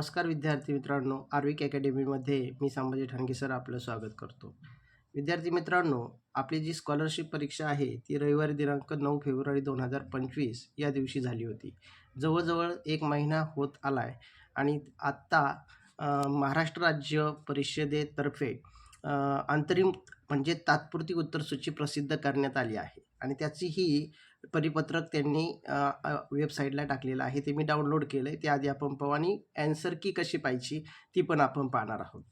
नमस्कार विद्यार्थी मित्रांनो आर्विक अकॅडमीमध्ये मी संभाजी ठाणगे सर आपलं स्वागत करतो. विद्यार्थी मित्रांनो आपली जी स्कॉलरशिप परीक्षा आहे ती रविवारी दिनांक नऊ फेब्रुवारी दोन हजार पंचवीस या दिवशी झाली होती. जवळजवळ एक महिना होत आला आहे आणि आत्ता महाराष्ट्र राज्य परिषदेतर्फे अंतरिम म्हणजे तात्पुरती उत्तरसूची प्रसिद्ध करण्यात आली आहे. आणि त्याची ही परिपत्रक त्यांनी वेबसाईटला टाकलेलं आहे. ते मी डाउनलोड केलं आहे त्याआधी आपण पाहू आणि ॲन्सर की कशी पाहिजे ती पण आपण पाहणार आहोत.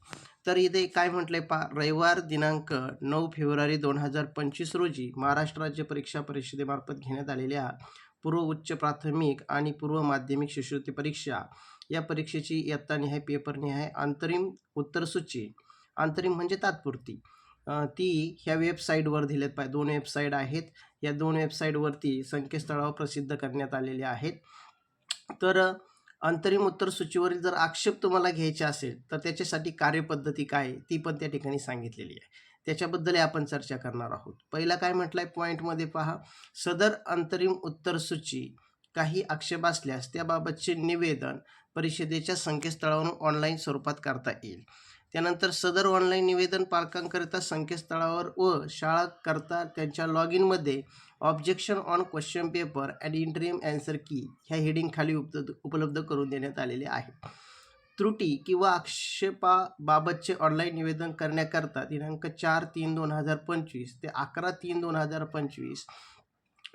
तर इथे काय म्हटलं आहे पा रविवार दिनांक नऊ फेब्रुवारी दोन हजार पंचवीस रोजी महाराष्ट्र राज्य परीक्षा परिषदेमार्फत घेण्यात आलेल्या पूर्व उच्च प्राथमिक आणि पूर्व माध्यमिक शिष्यवृत्ती परीक्षा या परीक्षेची इयत्तानिहाय पेपरनिहाय अंतरिम उत्तरसूची अंतरिम म्हणजे तात्पुरती. ती ह्या वेबसाईटवर दिलेत पाय दोन वेबसाईट आहेत. या दोन वेबसाईटवरती संकेतस्थळावर प्रसिद्ध करण्यात आलेले आहेत. तर अंतरिम उत्तर सूचीवरील जर आक्षेप तुम्हाला घ्यायचे असेल तर त्याच्यासाठी कार्यपद्धती काय ती पण त्या ठिकाणी सांगितलेली आहे. त्याच्याबद्दल आपण चर्चा करणार आहोत. पहिला काय म्हटलं आहे पॉईंटमध्ये पहा. सदर अंतरिम उत्तर सूची काही आक्षेप असल्यास त्याबाबतचे निवेदन परिषदेच्या संकेतस्थळावरून ऑनलाईन स्वरूपात करता येईल. त्यानंतर सदर ऑनलाईन निवेदन पालकांकरिता संकेतस्थळावर व शाळा करता त्यांच्या log इनमध्ये objection on question paper and interim answer key ह्या हेडिंगखाली उपलब्ध उपलब्ध करून देण्यात आलेले आहे त्रुटी किंवा आक्षेपाबाबतचे ऑनलाईन निवेदन करण्याकरता दिनांक चार तीन दोन हजार पंचवीस ते अकरा तीन दोन हजार पंचवीस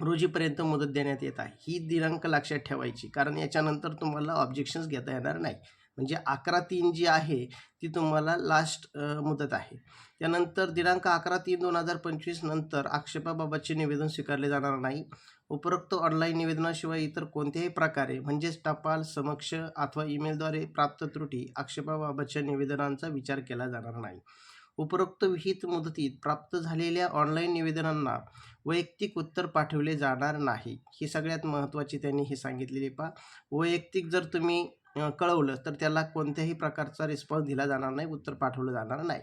रोजीपर्यंत मुदत देण्यात येत आहे. ही दिनांक लक्षात ठेवायची कारण याच्यानंतर तुम्हाला ऑब्जेक्शन्स घेता येणार नाही. म्हणजे अकरा तीन जी आहे ती तुम्हाला लास्ट मुदत आहे. त्यानंतर दिनांक अकरा तीन दोन हजार पंचवीस नंतर आक्षेपाबाबतचे निवेदन स्वीकारले जाणार नाही. उपरोक्त ऑनलाईन निवेदनाशिवाय इतर कोणत्याही प्रकारे म्हणजेच टपाल समक्ष अथवा ईमेलद्वारे प्राप्त त्रुटी आक्षेपाबाबतच्या निवेदनांचा विचार केला जाणार नाही. उपरोक्त विहित मुदतीत प्राप्त झालेल्या ऑनलाईन निवेदनांना वैयक्तिक उत्तर पाठवले जाणार नाही. ही सगळ्यात महत्त्वाची त्यांनी हे सांगितलेली पा वैयक्तिक जर तुम्ही कळवलं तर त्याला कोणत्याही प्रकारचा रिस्पॉन्स दिला जाणार नाही उत्तर पाठवलं जाणार नाही.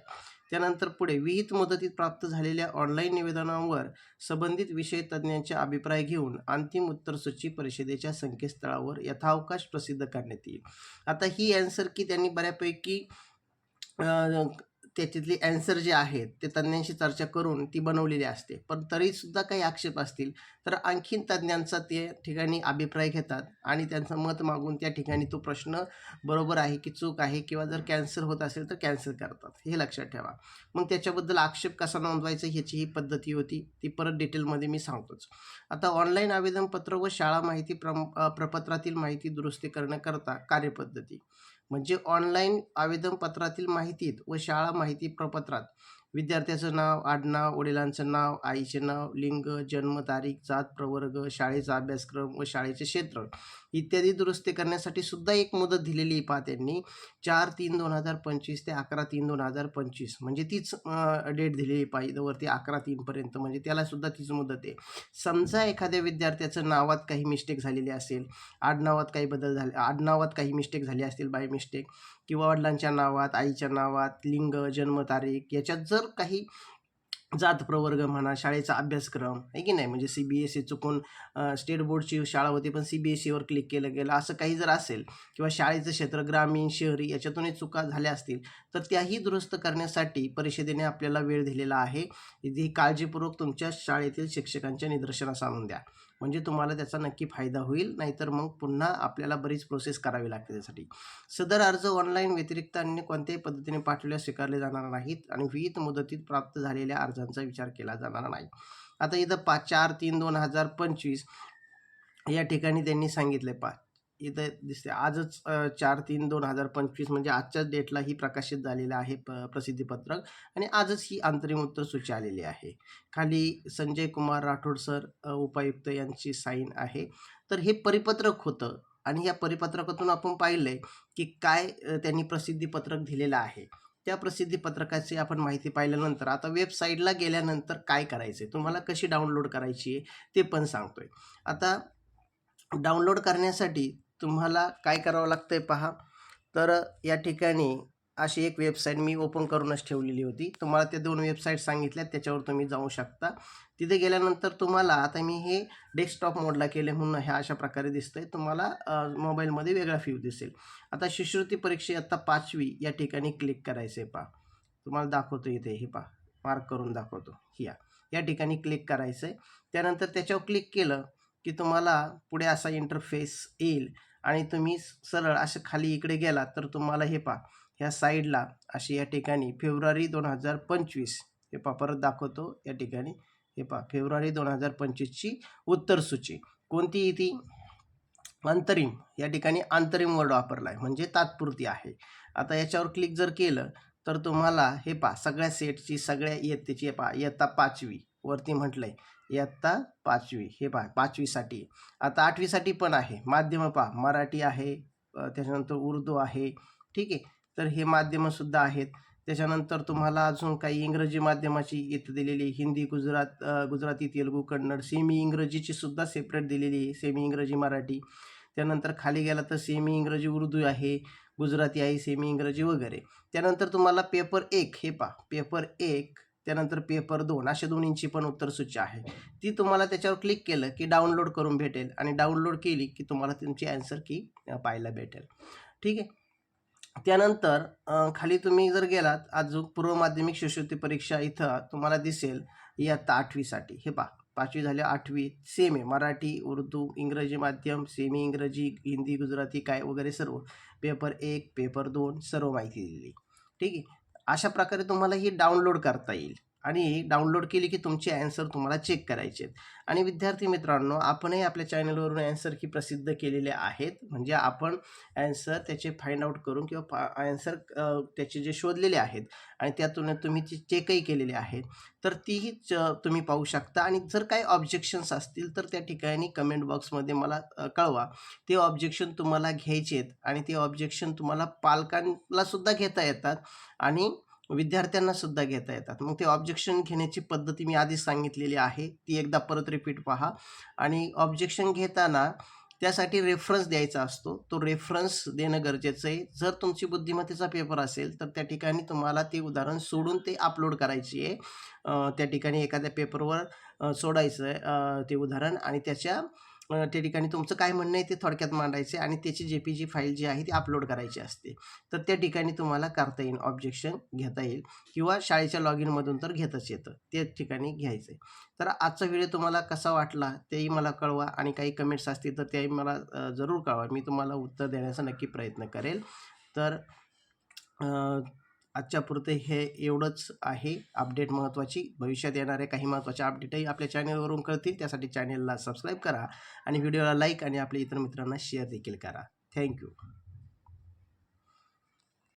त्यानंतर पुढे विहित मुदतीत प्राप्त झालेल्या ऑनलाईन निवेदनांवर संबंधित विषय तज्ज्ञांचे अभिप्राय घेऊन अंतिम उत्तरसूची परिषदेच्या संकेतस्थळावर यथावकाश प्रसिद्ध करण्यात येईल. आता ही अँसर की त्यांनी बऱ्यापैकी त्याच्यातली ॲन्सर जे आहेत ते तज्ज्ञांशी चर्चा करून ती बनवलेली असते. पण तरीसुद्धा काही आक्षेप असतील तर आणखीन तज्ज्ञांचा ते ठिकाणी अभिप्राय घेतात आणि त्यांचं मत मागून त्या ठिकाणी तो प्रश्न बरोबर आहे की चूक आहे किंवा जर कॅन्सल होत असेल तर कॅन्सल करतात. हे लक्षात ठेवा. मग त्याच्याबद्दल आक्षेप कसा नोंदवायचा ह्याची ही पद्धती होती ती परत डिटेलमध्ये मी सांगतोच. आता ऑनलाईन आवेदनपत्र व शाळा माहिती प्रम प्रपत्रातील माहिती दुरुस्ती करण्याकरता कार्यपद्धती. म्हणजे ऑनलाईन आवेदनपत्रातील माहितीत व शाळा माहिती प्रपत्रात. विद्यार्थ्याचं नाव आडनाव वडिलांचं नाव आईचे नाव लिंग जन्मतारीख जात प्रवर्ग शाळेचा अभ्यासक्रम व शाळेचे क्षेत्र इत्यादी दुरुस्ती करण्यासाठी सुद्धा एक मुदत दिलेली आहे पहा त्यांनी चार तीन दोन हजार पंचवीस ते अकरा तीन दोन हजार पंचवीस म्हणजे तीच डेट दिलेली आहे पाहिजे वरती अकरा तीनपर्यंत म्हणजे त्यालासुद्धा तीच मुदत आहे. समजा एखाद्या विद्यार्थ्याचं नावात काही मिस्टेक झालेली असेल आडनावात काही बदल झाले आडनावात काही मिस्टेक झाली असतील बाय मिस्टेक किंवा वडिलांच्या नावात आईच्या नावात लिंग जन्मतारीख याच्यात जर काही जात प्रवर्ग म्हणा शाळेचा अभ्यासक्रम आहे की नाही? म्हणजे सी बी एस सी चुकून स्टेट बोर्डची शाळा होती पण सी बी एस सीवर क्लिक केलं गेलं असं काही जर असेल किंवा शाळेचं क्षेत्र ग्रामीण शहरी याच्यातूनही चुका झाल्या असतील तर त्याही दुरुस्त करण्यासाठी परिषदेने आपल्याला वेळ दिलेला आहे. ही काळजीपूर्वक तुमच्या शाळेतील शिक्षकांच्या निदर्शनास आणून द्या. म्हणजे तुम्हाला त्याचा नक्की फायदा होईल नाहीतर मग पुन्हा आपल्याला बरीच प्रोसेस करावी लागते त्यासाठी. सदर अर्ज ऑनलाईन व्यतिरिक्त अन्य कोणत्याही पद्धतीने पाठवल्यास स्वीकारले जाणार नाहीत आणि विहित मुदतीत प्राप्त झालेल्या अर्जांचा विचार केला जाणार नाही. आता इथं पाच चार तीन दोन हजार पंचवीस या ठिकाणी त्यांनी सांगितले पा इथं दिसते आजच चार तीन दोन हजार पंचवीस म्हणजे आजच्याच डेटला ही प्रकाशित झालेलं आहे प प्रसिद्धीपत्रक आणि आजच ही अंतरिम उत्तर सूची आलेली आहे. खाली संजय कुमार राठोड सर उपायुक्त यांची साईन आहे. तर हे परिपत्रक होतं. आणि या परिपत्रकातून आपण पाहिलं आहे की काय त्यांनी प्रसिद्धीपत्रक दिलेलं आहे. त्या प्रसिद्धीपत्रकाची आपण माहिती पाहिल्यानंतर आता वेबसाईटला गेल्यानंतर काय करायचं आहे तुम्हाला कशी डाउनलोड करायची आहे ते पण सांगतोय. आता डाउनलोड करण्यासाठी तुम्हाला काय करावं लागतं आहे पहा. तर या ठिकाणी अशी एक वेबसाईट मी ओपन करूनच ठेवलेली होती. तुम्हाला त्या दोन वेबसाईट सांगितल्या त्याच्यावर तुम्ही जाऊ शकता. तिथे गेल्यानंतर तुम्हाला आता मी हे डेस्कटॉप मोडला केले म्हणून ह्या अशा प्रकारे दिसतं आहे तुम्हाला मोबाईलमध्ये वेगळा व्ह्यू दिसेल. आता शिष्यवृत्ती परीक्षा आता पाचवी या ठिकाणी क्लिक करायचं आहे पहा. तुम्हाला दाखवतो इथे हे पहा. मार्क करून दाखवतो. या. या ठिकाणी क्लिक करायचं आहे त्यानंतर त्याच्यावर क्लिक केलं की तुम्हाला पुढे असा इंटरफेस येईल. आणि तुम्ही सरळ असे खाली इकडे गेलात तर तुम्हाला हे पहा. ह्या साईडला अशी या ठिकाणी फेब्रुवारी दोन हजार पंचवीस. हे पा परत दाखवतो या ठिकाणी. हे पा फेब्रुवारी दोन हजार पंचवीसची उत्तरसूची कोणती ती? अंतरिम. या ठिकाणी अंतरिम वर्ड वापरला आहे म्हणजे तात्पुरती आहे. आता याच्यावर क्लिक जर केलं तर तुम्हाला हे पा सगळ्या सेटची सगळ्या इयत्तेची हे पहा इयत्ता पाचवी वरती म्हटलं आहे इयत्ता पाचवी हे पहा पाचवीसाठी. आता आठवीसाठी पण आहे. माध्यमं पहा मराठी आहे त्याच्यानंतर उर्दू आहे ठीक आहे. तर हे माध्यमंसुद्धा आहेत. त्याच्यानंतर तुम्हाला अजून काही इंग्रजी माध्यमाची इथं दिलेली हिंदी गुजरात गुजराती तेलुगू कन्नड सेमी इंग्रजीची सुद्धा सेपरेट दिलेली आहे. सेमी इंग्रजी मराठी. त्यानंतर खाली गेला तर सेमी इंग्रजी उर्दू आहे गुजराती आहे सेमी इंग्रजी वगैरे. त्यानंतर तुम्हाला पेपर एक हे पहा पेपर एक त्यानंतर पेपर दोन अशा दोन्हींची पण उत्तरसूची आहे. ती तुम्हाला त्याच्यावर क्लिक केलं की डाउनलोड करून भेटेल आणि डाउनलोड केली की तुम्हाला तुमची ॲन्सर की पाहायला भेटेल. ठीक आहे? त्यानंतर खाली तुम्ही जर गेलात अजून पूर्व माध्यमिक शिष्यवृत्ती परीक्षा इथं तुम्हाला दिसेल इयत्ता आठवीसाठी. हे पहा पाचवी झाली आठवी सेम आहे. मराठी उर्दू इंग्रजी माध्यम सेमी इंग्रजी हिंदी गुजराती काय वगैरे सर्व. पेपर एक पेपर दोन सर्व माहिती दिली ठीक आहे? अशा प्रकारे तुम्हाला ही डाउनलोड करता येईल. आणि डाउनलोड केली की तुमचे ॲन्सर तुम्हाला चेक करायचे आहेत. आणि विद्यार्थी मित्रांनो आपणही आपल्या चॅनलवरून ॲन्सर की प्रसिद्ध केलेले आहेत. म्हणजे आपण ॲन्सर त्याचे फाइंड आउट करून किंवा ॲन्सर त्याचे जे शोधलेले आहेत आणि त्यातून तुम्ही ती चेकही केलेले आहेत. तर तीही च- तुम्ही पाहू शकता. आणि जर काही ऑब्जेक्शन्स असतील तर त्या ठिकाणी कमेंट बॉक्समध्ये मला कळवा. ते ऑब्जेक्शन तुम्हाला घ्यायचे आहेत आणि ते ऑब्जेक्शन तुम्हाला पालकांलासुद्धा घेता येतात. आणि विद्यार्थ्यांना सुद्धा घेता येतात. मग ते ऑब्जेक्शन घेण्याची पद्धती मी आधीच सांगितलेली आहे. ती एकदा परत रिपीट पहा. आणि ऑब्जेक्शन घेताना त्यासाठी रेफरन्स द्यायचा असतो. तो रेफरन्स देणं गरजेचं आहे. जर तुमची बुद्धिमत्तेचा पेपर असेल तर त्या ठिकाणी तुम्हाला ते उदाहरण सोडून ते अपलोड करायची आहे. त्या ठिकाणी एखाद्या पेपरवर सोडायचं आहे ते उदाहरण. आणि त्याच्या त्या ठिकाणी तुमचं काय म्हणणं आहे ते थोडक्यात मांडायचे आणि त्याची जे पी जी फाईल जी आहे ती अपलोड करायची असते. तर त्या ठिकाणी तुम्हाला करता येईल ऑब्जेक्शन घेता येईल किंवा शाळेच्या लॉग इनमधून तर घेतच येतं. त्या ठिकाणी घ्यायचं आहे तर आजचा व्हिडिओ तुम्हाला कसा वाटला तेही मला कळवा आणि काही कमेंट्स असतील तर त्याही मला जरूर कळवा. मी तुम्हाला उत्तर देण्याचा नक्की प्रयत्न करेल. तर आजच्या पुरते हे एवढंच आहे. अपडेट महत्त्वाची भविष्यात येणारे काही महत्त्वाचे अपडेटही आपल्या चॅनलवरून कळतील. त्यासाठी चॅनलला सबस्क्राईब करा आणि व्हिडिओला लाईक आणि आपल्या इतर मित्रांना शेअर देखील करा. थँक्यू.